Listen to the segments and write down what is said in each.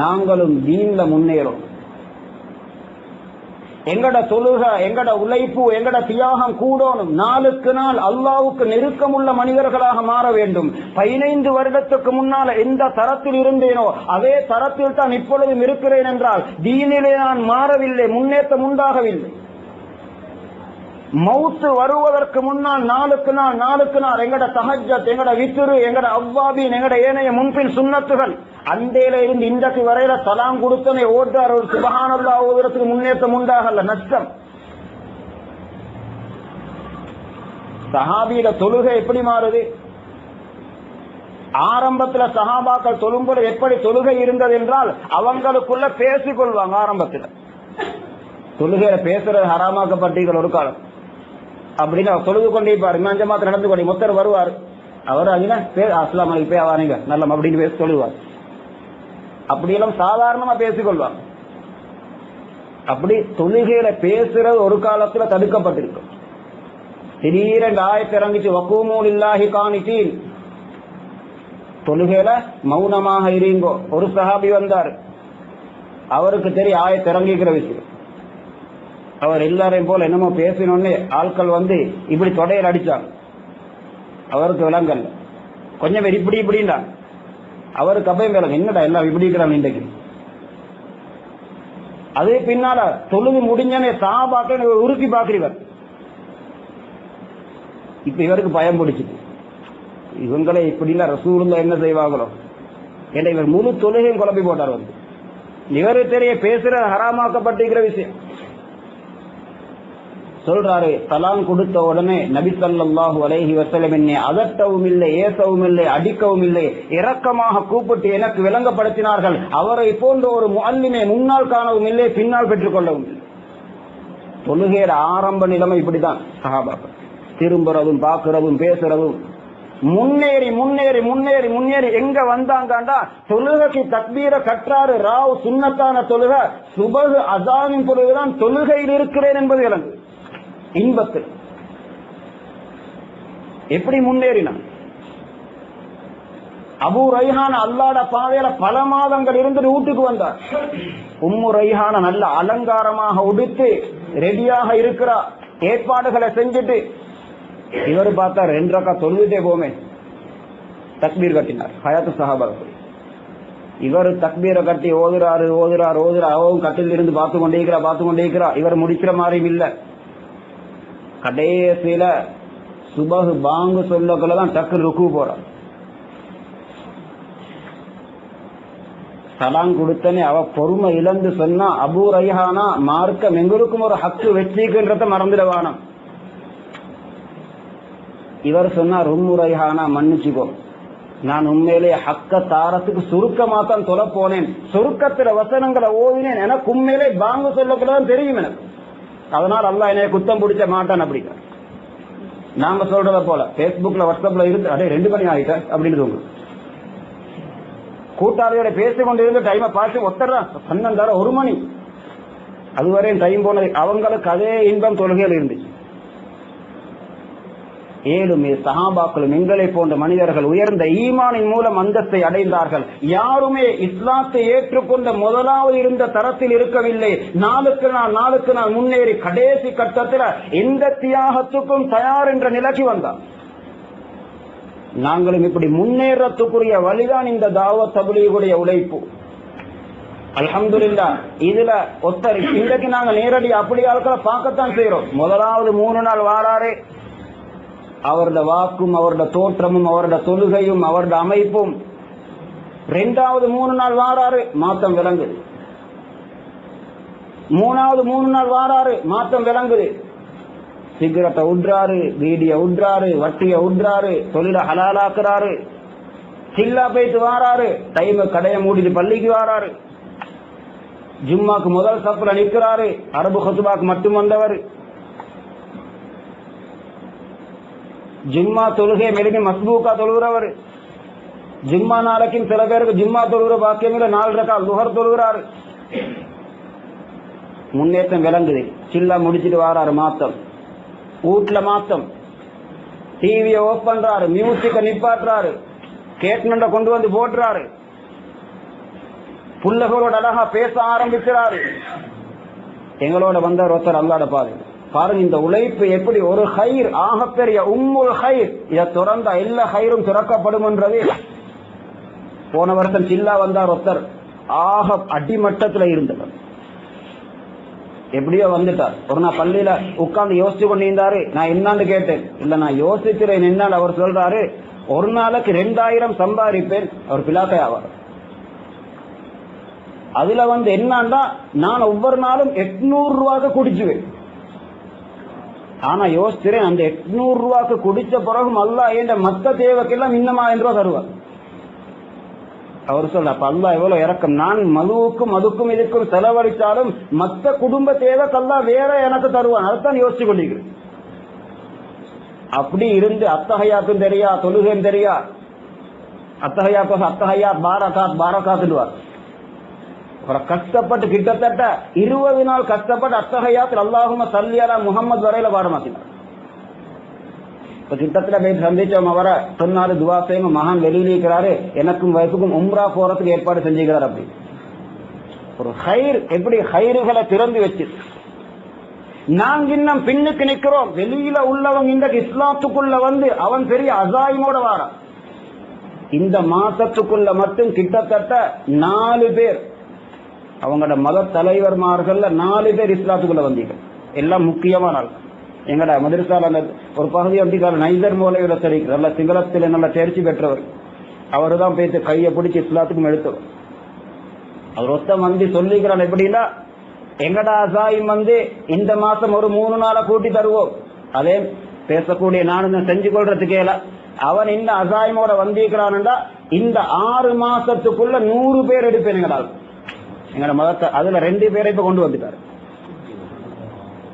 நாங்களும் தீன்ல முன்னேறும். எங்கட தொழுக எங்கட உழைப்பு எங்கட தியாகம் கூடணும் நாளுக்கு நாள் அல்லாவுக்கு நெருக்கமுள்ள மனிதர்களாக மாற வேண்டும். பதினைந்து வருடத்துக்கு முன்னால எந்த தரத்தில் இருந்தேனோ அதே தரத்தில் தான் இப்பொழுதும் இருக்கிறேன் என்றால் தீனிலே நான் மாறவில்லை முன்னேற்றம் உண்டாகவில்லை. மௌத்து வருவதற்கு முன்னால் நாளுக்கு நாள் நாளுக்கு நாள் எங்கட தஹஜத் எங்கட வித்துரு எங்கட அவ்வாபின் எங்கட ஏனைய முன்பின் சுண்ணத்துகள் அந்தேல இருந்து இன்றைக்கு வரையில தலாம் கொடுத்தனை ஓட்டார் ஒரு சுபகானல்லா ஓதுறதுக்கு முன்னேற்றம் உண்டாகல நஷ்டம். சஹாபியில தொழுகை எப்படி மாறுது? ஆரம்பத்துல சஹாபாக்கள் தொழும்போது எப்படி தொழுகை இருந்தது என்றால் அவங்களுக்குள்ள பேசிக்கொள்வாங்க ஆரம்பத்துல. தொழுகையில பேசுறது ஹராமாக்கப்பட்டீர்கள் ஒரு காலம். அப்படின்னு அவர் தொழுது கொண்டே இருப்பார் இமாஞ்ச மாத்திரம் நடந்து கொண்டே மொத்தர் வருவார். அவர் அங்கே அஸ்லாம் அலைக்கு போய் வாரீங்க நல்லம் அப்படின்னு பேசி சொல்லுவார். அப்படியெல்லாம் சாதாரணமா பேசிக்கொள்வார். அப்படி தொழுகையில பேசுறது ஒரு காலத்துல தடுக்கப்பட்டிருக்கும். திடீரென்று ஆயத்தை இறங்கிச்சு வக்கூமூல் இல்லாஹி காணித்தீன் தொழுகையில மௌனமாக இருங்கோ. ஒரு சஹாபி வந்தார். அவருக்கு தெரிய ஆயத்தை இறங்கிக்கிற விஷயம். அவர் எல்லாரையும் போல என்னமோ பேசினோடனே ஆட்கள் வந்து இப்படி தொடையில் அடிச்சாங்க. அவருக்கு விலங்கல். கொஞ்சம் பேர் இப்படி இப்படின்னா. அவருக்கு அப்பயும் விலங்கு என்னடா எல்லாம் இப்படி இருக்கிறாங்க இன்றைக்கு? அதே பின்னால தொழுது முடிஞ்சனே சாபாக்க உருக்கி பாக்குறீவர் இப்ப இவருக்கு பயம் பிடிச்சிட்டு இவங்களே இப்படிலாம் ரசூலுல்லா என்ன செய்வாங்களோ? ஏன்னா இவர் முழு தொழுகையும் குழப்பி போட்டார் வந்து. இவரு தெரிய பேசுற ஹராமாக்கப்பட்டிருக்கிற விஷயம். சொல்றாரு தலான் கொடுத்த உடனே நபி ஸல்லல்லாஹு அலைஹி வசலம் என்னை அதட்டவும் இல்லை ஏசவும் இல்லை அடிக்கவும் இல்லை இரக்கமாக கூப்பிட்டு எனக்கு விளங்கப்படுத்தினார்கள். அவரை போன்ற ஒரு அல்லினை முன்னால் காணவும் இல்லை பின்னால் பெற்றுக் கொள்ளவும் இல்லை. தொழுகையிற ஆரம்ப நிலைமை இப்படிதான். சஹாபாக்கள் திரும்புறதும் பார்க்கிறதும் பேசுறதும். முன்னேறி முன்னேறி முன்னேறி முன்னேறி எங்க வந்தாங்கண்டா? தொழுகைக்கு தக்பீர கற்றாரு ராவ் சுன்னத்தான தொழுகை. சுபகு அசானின் பொழுதுதான் தொழுகையில் இருக்கிறேன் என்பது விளங்கு இன்பத்தில். எப்படி முன்னேறினான் அபு ரைஹான் அல்லாட பாதையில பல மாதங்கள் இருந்துட்டு வீட்டுக்கு வந்தார். உம்மு ரைஹான நல்ல அலங்காரமாக உடுத்து ரெடியாக இருக்கிறா ஏற்பாடுகளை செஞ்சுட்டு இவர் பார்த்தா ரெண்டு ரக்கா தொழுதுட்டே போமே. தக்பீர் கட்டினார் ஹயாத்து சஹாபாக்கள். இவர் தக்பீரை கட்டி ஓதுறாரு ஓதுறாரு ஓதுறாரு அவவும் கட்டில் இருந்து பார்த்து கொண்டே இருக்கிறா பார்த்து கொண்டே இருக்கிறா இவர் முடிக்கிற மாதிரியும் இல்ல. கடைசியில சுபகு பாங்கு சொல்லக்குள்ளதான் டக்கு ருக்கு போறான் சலாம் கொடுத்தனே அவ பொறுமை இழந்து சொன்னா அபூ ரைஹானா மார்க்கம் எங்களுக்கும் ஒரு ஹக்கு வச்சிருக்குன்றத மறந்துடவானம் இவர் சொன்னா ரும்மு ரைஹானா மன்னிச்சுக்கோ. நான் உண்மையிலே ஹக்க தாரத்துக்கு சுருக்கமா தான் தொலை போனேன் சுருக்கத்துல வசனங்களை ஓதினேன். எனக்கு உண்மையிலே பாங்கு சொல்லக்கூடாதுன்னு தெரியும் எனக்கு. அதனால் அல்லா என்னைய குத்தம் பிடிச்ச மாட்டான் அப்படிங்க நாங்க சொல்றத போல பேஸ்புக்ல வாட்ஸ்அப்ல இருந்து அடே ரெண்டு மணி ஆயிட்ட? அப்படின்னு உங்களுக்கு கூட்டாளியோட பேசிக் கொண்டிருந்த டைமை பார்த்து ஒத்தர்றான் பன்னெண்டாயிரம் ஒரு மணி. அதுவரையும் டைம் போனது. அவங்களுக்கு அதே இன்பம் தொழுகையில் இருந்துச்சு. ஏழுமே சஹாபாக்களும் எங்களை போன்ற மனிதர்கள் உயர்ந்த ஈமானின் மூலம் அந்தஸ்தை அடைந்தார்கள். யாருமே இஸ்லாத்தை ஏற்றுக்கொண்ட முதலாவது இருந்த தரத்தில் இருக்கவில்லை. நாளுக்கு நாள் நாளுக்கு நாள் முன்னேறி கடைசி கட்டத்தில் எந்த தியாகத்துக்கும் தயார் என்ற நிலைக்கு வந்தார். நாங்களும் இப்படி முன்னேறத்துக்குரிய வழிதான் இந்த தாவ தபுலியுடைய உழைப்பு. அலமதுல்லா இதுல ஒத்தர் இன்றைக்கு நாங்க நேரடி அப்படி ஆட்களை பார்க்கத்தான் செய்யறோம் முதலாவது மூணு நாள் வாராரே அவரோட வாக்கும் அவரோட தோற்றமும் அவரோட தொழுகையும் அவரோட அமைப்பும். ரெண்டாவது மூணு நாள் வாராரு மாத்தம் விளங்குது. மூணாவது மூணு நாள் வாராரு மாத்தம் விளங்குது. சிகரத்தை உட்றாரு வீடிய உட்றாரு வட்டிய உட்றாரு தொழில ஹலாலாக்குறாரு. சில்லா போயிட்டு வாராரு டைம கடையை மூடிட்டு பள்ளிக்கு வாராரு. ஜும்மாக்கு முதல் சப்புல நிக்கிறாரு அரபு ஹசுபாக்கு மட்டும் வந்தவர். ஜிம்மா தொழுகை மெழுகி மஸ்பூக்கா தொழுகிறவர். ஜிம்மா நாளைக்கும் சில பேருக்கு ஜிம்மா தொழுகிற பாக்கியங்கள நாலு ரக்கா லுகர் தொழுகிறாரு. முன்னேற்றம் விளங்குது. சில்லா முடிச்சிட்டு வாராரு மாத்தம். வீட்டுல மாத்தம். டிவியை ஓப் பண்றாரு. மியூசிக்க நிப்பாட்டுறாரு. கேட்மெண்ட கொண்டு வந்து போட்டுறாரு. புள்ளகளோட அழகா பேச ஆரம்பிக்கிறாரு. எங்களோட வந்தார் ஒருத்தர் அல்லாட பாரு பாருங்க இந்த உழைப்பு எப்படி ஒரு ஹைர் ஆகப்பெரிய உம்முல் ஹைர் இதை துறந்த எல்லா ஹைரும் திறக்கப்படும் என்றது போன வருஷம் சில்லா வந்தார் ஒருத்தர். ஆக அடிமட்டத்துல இருந்தவர். எப்படியோ வந்துட்டார். ஒரு நாள் பள்ளியில உட்கார்ந்து யோசிச்சு கொண்டிருந்தாரு. நான் என்னான்னு கேட்டேன். இல்ல நான் யோசிக்கிறேன் என்னன்னு அவர் சொல்றாரு. ஒரு நாளைக்கு ரெண்டாயிரம் சம்பாதிப்பேன். அவர் பிலாக்கை ஆவார். அதுல வந்து என்னன்னா நான் ஒவ்வொரு நாளும் எட்நூறு ரூபாய்க்கு குடிச்சுவேன். ஆனா யோசிக்கிறேன் அந்த எட்நூறு ரூபாய்க்கு குடிச்ச பிறகும் அல்லா ஏண்ட மத்த தேவைக்கெல்லாம் இன்னமாயிரம் ரூபாய் தருவார். அவர் சொல்ல அப்ப அல்லா எவ்வளவு இறக்கம் நான் மதுவுக்கும் மதுக்கும் இதுக்கும் செலவழித்தாலும் மத்த குடும்ப தேவைக்கல்லா வேற எனக்கு தருவான். அதைத்தான் யோசிச்சு கொண்டிருக்கிறேன் அப்படி இருந்து அத்தகையாக்கும் தெரியா? தொழுகையும் தெரியா? அத்தகையாக்கும் அத்தகையா பாரகாத் பாரகாத்துடுவார் கஷ்டப்பட்டு கிட்டத்தட்ட இருபது நாள் கஷ்டப்பட்டு அத்தகையாத்தில் அல்லாஹும சல்லியலா முகமது வரையில பாடமாக்கினார் இப்ப கிட்டத்தட்ட போய் சந்திச்சவங்க அவரை சொன்னாரு துவா மகான் வெளியில இருக்கிறாரு எனக்கும் வயசுக்கும் உம்ரா போறதுக்கு ஏற்பாடு செஞ்சுக்கிறார் அப்படி. ஒரு ஹைர் எப்படி ஹைறுகளை திறந்து வச்சு. நாங்க இன்னும் பின்னுக்கு நிக்கிறோம் வெளியில உள்ளவங்க இன்றைக்கு இஸ்லாத்துக்குள்ள வந்து அவன் பெரிய அசாயமோட வாரான். இந்த மாசத்துக்குள்ள மட்டும் கிட்டத்தட்ட நாலு பேர் அவங்களோட மத தலைவர்மார்கள்ல நாலு பேர் இஸ்லாத்துக்குள்ள வந்தீங்க எல்லாம் முக்கியமான ஆள். எங்கட மதுரசால அந்த ஒரு பகுதி அப்படிக்கார நைதர் மூலையில தெரிவிக்கிறார். நல்ல சிங்களத்தில் நல்ல தேர்ச்சி பெற்றவர். அவரு தான் பேத்து கையை பிடிச்சி இஸ்லாத்துக்கும் எடுத்தவர். அவர் ஒத்த வந்து சொல்லிக்கிறான் எப்படின்னா எங்கடா அசாயம் வந்து இந்த மாசம் ஒரு மூணு நாளை கூட்டி தருவோம். அதே பேசக்கூடிய நானும் செஞ்சு கொள்றதுக்கே அவன் இந்த அசாயமோட வந்திருக்கிறான்டா இந்த ஆறு மாசத்துக்குள்ள நூறு பேர் எடுப்பேன் எங்கடால் எங்க மதத்தை அதுல ரெண்டு பேரை இப்ப கொண்டு வந்துட்டாரு.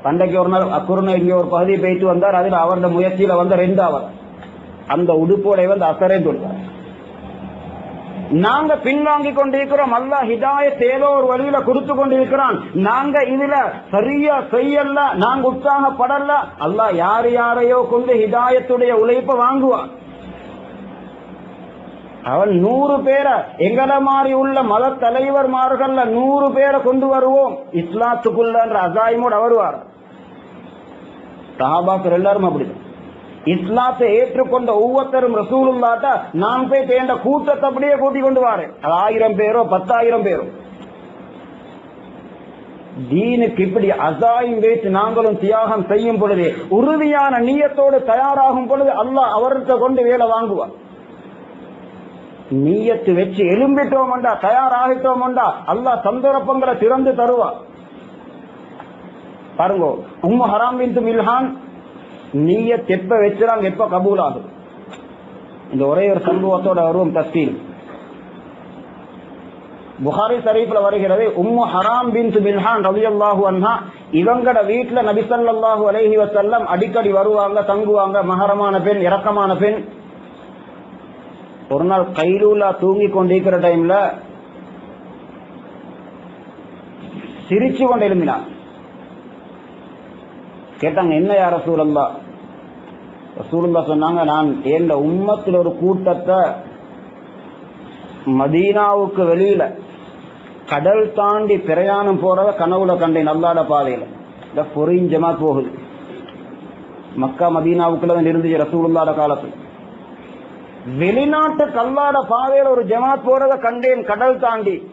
பண்டைக்கு ஒரு நாள் அக்குருணை இங்க ஒரு பகுதியை போயிட்டு வந்தார். அதுல அவரோட முயற்சியில வந்த ரெண்டாவது அந்த உடுப்போட வந்து அசரே தொடுவார் நாங்க பின்வாங்கி கொண்டிருக்கிறோம். அல்லா ஹிதாயத் ஏதோ ஒரு வழியில கொடுத்து கொண்டிருக்கிறான். நாங்க இதுல சரியா செய்யல. நாங்க உற்சாகப்படல. அல்லாஹ் யார் யாரையோ கொண்டு ஹிதாயத்துடைய உழைப்ப வாங்குவான். அவன் நூறு பேரை எங்கட மாதிரி உள்ள மத தலைவர்மார்கள்ல நூறு பேரை கொண்டு வருவோம். இஸ்லாத்துக்குள்ளன்ற அசாயமோடு வருவார் தாபாக்கர் எல்லாரும் அப்படிதான். இஸ்லாத்தை ஏற்றுக்கொண்ட ஒவ்வொருத்தரும் ரசூலுல்லாட்ட நான் போய் தேண்ட கூட்டத்தை அப்படியே கூட்டி கொண்டு வாரேன் அது ஆயிரம் பேரோ பத்தாயிரம் பேரோ. தீனுக்கு இப்படி அசாயம் வைத்து நாங்களும் தியாகம் செய்யும் பொழுது உறுதியான நீயத்தோடு தயாராகும் பொழுது அல்லாஹ் அவர்கிட்ட கொண்டு வேலை வாங்குவார் நீயத்து வச்சு எலும்பிட்டோம்டா தயாராகிட்டோம்டா அல்லாஹ் சந்தர்ப்பங்களை திறந்து தருவா. பாருங்க உம்மு ஹராம் பின் மில்ஹான் நீயத் எப்ப வச்சுறாங்க எப்ப கபூல் ஆகும் இந்த ஒரே ஒரு சம்பவத்தோட வருவோம் தஸ்தீல் புகாரி ஷரீஃப்ல வருகிறது உம்மு ஹராம் பின் மில்ஹான் ரலியல்லாஹு அன்ஹா இவங்கட வீட்டுல நபிசல்லாஹு ஸல்லல்லாஹு அலைஹி வஸல்லம் அடிக்கடி வருவாங்க தங்குவாங்க மகரமான பெண் இறக்கமான பெண். ஒரு நாள் கைலூலா தூங்கி கொண்டிருக்கிற டைம்ல சிரிச்சு கொண்டு எழும்பினார் கேட்டாங்க என்ன யார சூழல்லா ரசூலுல்லா சொன்னாங்க நான் எந்த உம்மத்தில் ஒரு கூட்டத்தை மதீனாவுக்கு வெளியில கடல் தாண்டி பிரயாணம் போறத கனவுல கண்டேன் நல்லாட பாதையில. இந்த பொறியும் போகுது. மக்கா மதீனாவுக்குள்ள இருந்துச்சு ரசூலுல்லாட காலத்துல. வெளிநாட்டு கல்லாட பாதையில ஒரு ஜமாத் போறத கண்டேன் கடல் தாண்டி.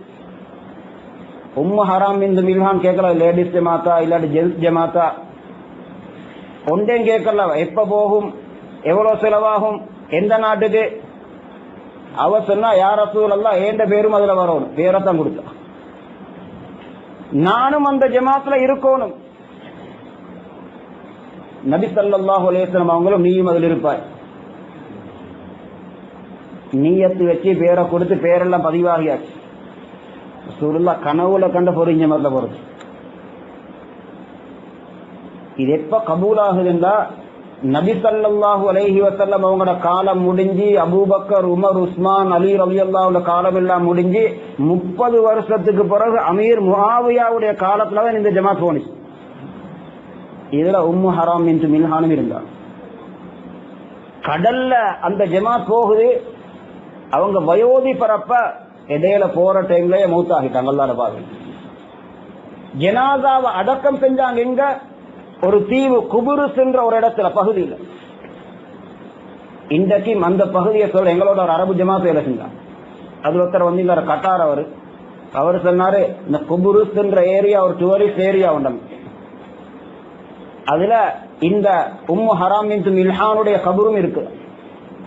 உம்மு ஹராம் இந்த மில்ஹான் கேட்கல லேடிஸ் ஜமாத்தா இல்லாட்டி ஜென்ஸ் ஜமாத்தா? ஒன்றையும் கேட்கல எப்ப போகும் எவ்வளவு செலவாகும் எந்த நாட்டுக்கு? அவ சொன்னா யார ரசூல் எல்லாம் ஏண்ட பேரும் அதுல வரணும் பேரத்தான் கொடுத்தா. நானும் அந்த ஜமாத்துல இருக்கணும். நபி சல்லாஹ் அலைஹி அவங்களும் நீயும் அதில் இருப்பாய். நீயத்து வச்சு பேரை கொடுத்து பேரெல்லாம் பதிவாகியாச்சு. சுருளா கனவுல கண்ட பொறிஞ்ச மாதிரில போறது. இது எப்ப கபூல் ஆகுதுன்னா நபி ஸல்லல்லாஹு அலைஹி அவங்களோட காலம் முடிஞ்சு அபூபக்கர் உமர் உஸ்மான் அலி ரலியல்லாஹுல காலம் எல்லாம் முடிஞ்சு முப்பது வருஷத்துக்கு பிறகு அமீர் முஹாவியாவுடைய காலத்துல தான் இந்த ஜமாத் போனிச்சு. இதுல உம்மு ஹராம் என்று மின்ஹானும் இருந்தார் கடல்ல அந்த ஜமாத் போகுது அவங்க வயோதி பரப்ப இடையில போற டைம்லயே மூத்தாகிட்டாங்க அல்லாத ஜனாதாவை அடக்கம் செஞ்சாங்க எங்க? ஒரு தீவு குபுருஸ் என்ற ஒரு இடத்துல பகுதியில். இன்றைக்கு அந்த பகுதியை சொல்ல எங்களோட ஒரு அரபு ஜமா வேலை செஞ்சாங்க. அது ஒருத்தர் வந்து இந்த கட்டார் அவர். அவர் சொன்னாரு இந்த குபுருஸ் ஏரியா ஒரு டூரிஸ்ட் ஏரியா உண்டு. அதுல இந்த உம்மு ஹராம் இல்ஹானுடைய மில்ஹானுடைய கபரும் இருக்கு.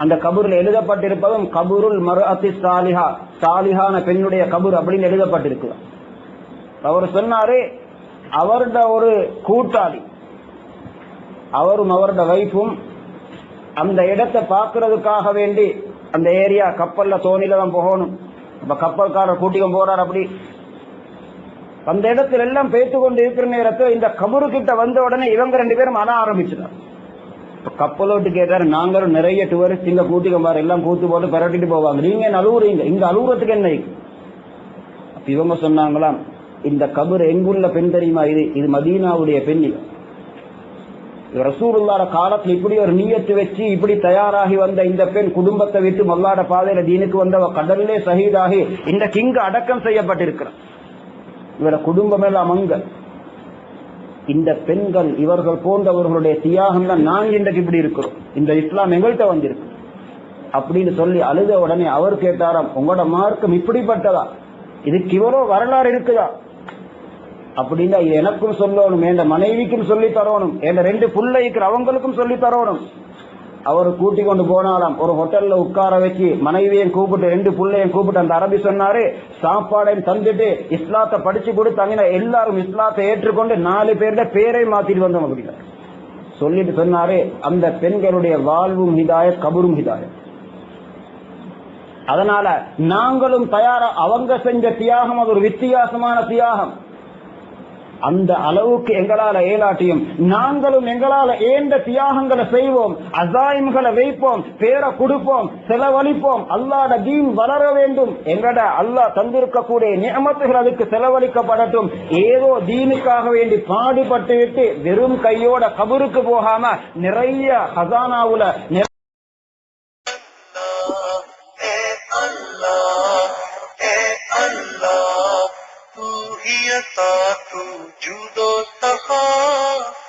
அந்த கபூர்ல எழுதப்பட்டிருப்பதும் கபூருல் மருஅத்தி சாலிஹா சாலிஹான பெண்ணுடைய கபூர் அப்படின்னு எழுதப்பட்டிருக்கு. அவர் சொன்னாரு அவரோட ஒரு கூட்டாளி அவரும் அவரோட வைஃபும் அந்த இடத்தை பாக்குறதுக்காக வேண்டி அந்த ஏரியா கப்பல்ல தோணில தான் போகணும். அப்ப கப்பல்காரர் கூட்டிக்கும் போறார் அப்படி. அந்த இடத்துல எல்லாம் பேத்து கொண்டு இருக்கிற நேரத்தில் இந்த கபூரு கிட்ட வந்த உடனே இவங்க ரெண்டு பேரும் அழ ஆரம்பிச்சுட்டார் இப்போ கப்பலோட்டு கேட்டாரு நாங்களும் நிறைய டூரிஸ்ட் இங்க கூட்டிக்க பாரு எல்லாம் கூத்து போட்டு பரட்டிட்டு போவாங்க. நீங்க என்ன அழுவுறீங்க. இங்க அழுவுறதுக்கு என்ன அப்ப இவங்க சொன்னாங்களாம் இந்த கபர் எங்குள்ள பெண் தெரியுமா இது? இது மதீனாவுடைய பெண் இது. காலத்துல இப்படி ஒரு நீயத்து வச்சு இப்படி தயாராகி வந்த இந்த பெண் குடும்பத்தை விட்டு மல்லாட பாதையில தீனுக்கு வந்தவ கடல்லே சகிதாகி இந்த கிங்க அடக்கம் செய்யப்பட்டிருக்கிறான். இவர குடும்பம் எல்லாம் அங்க. இந்த பெண்கள் இவர்கள் போன்றவர்களுடைய தியாகம் தான் நாங்க இன்றைக்கு இப்படி இருக்கிறோம். இந்த இஸ்லாம் எங்கள்கிட்ட வந்திருக்கு. அப்படின்னு சொல்லி அழுத உடனே அவர் கேட்டாராம் உங்களோட மார்க்கம் இப்படிப்பட்டதா? இதுக்கு இவரோ வரலாறு இருக்குதா? அப்படின்னா எனக்கும் சொல்லணும் என் மனைவிக்கும் சொல்லி தரணும் என் ரெண்டு புள்ளைக்கு அவங்களுக்கும் சொல்லி தரணும். அவர் கூட்டி கொண்டு போனாராம். ஒரு ஹோட்டல்ல உட்கார வச்சு மனைவியையும் கூப்பிட்டு ரெண்டு பிள்ளையும் கூப்பிட்டு அந்த அரபி சொன்னாரு சாப்பாடையும் தந்துட்டு இஸ்லாத்தை படிச்சு கொடுத்தாங்கன்னா எல்லாரும் இஸ்லாத்தை ஏற்றுக்கொண்டு நாலு பேருட பேரை மாத்திட்டு வந்தோம் அப்படின்னா. சொல்லிட்டு சொன்னாரு அந்த பெண்களுடைய வாழ்வும் ஹிதாய கபரும் ஹிதாய அதனால நாங்களும் தயாரா அவங்க செஞ்ச தியாகம் அது ஒரு வித்தியாசமான தியாகம். அந்த அளவுக்கு எங்களால ஏலாட்டியும் நாங்களும் எங்களால ஏந்த தியாகங்களை செய்வோம் அசாயம்களை வைப்போம் பேரை கொடுப்போம் செலவழிப்போம் அல்லாட தீன் வளர வேண்டும். எங்கட அல்லாஹ் தந்திருக்கக்கூடிய நியமத்துகள் அதுக்கு செலவழிக்கப்படட்டும். ஏதோ தீனுக்காக வேண்டி பாடுபட்டு விட்டு வெறும் கையோட கபருக்கு போகாம நிறைய ஹசானாவுல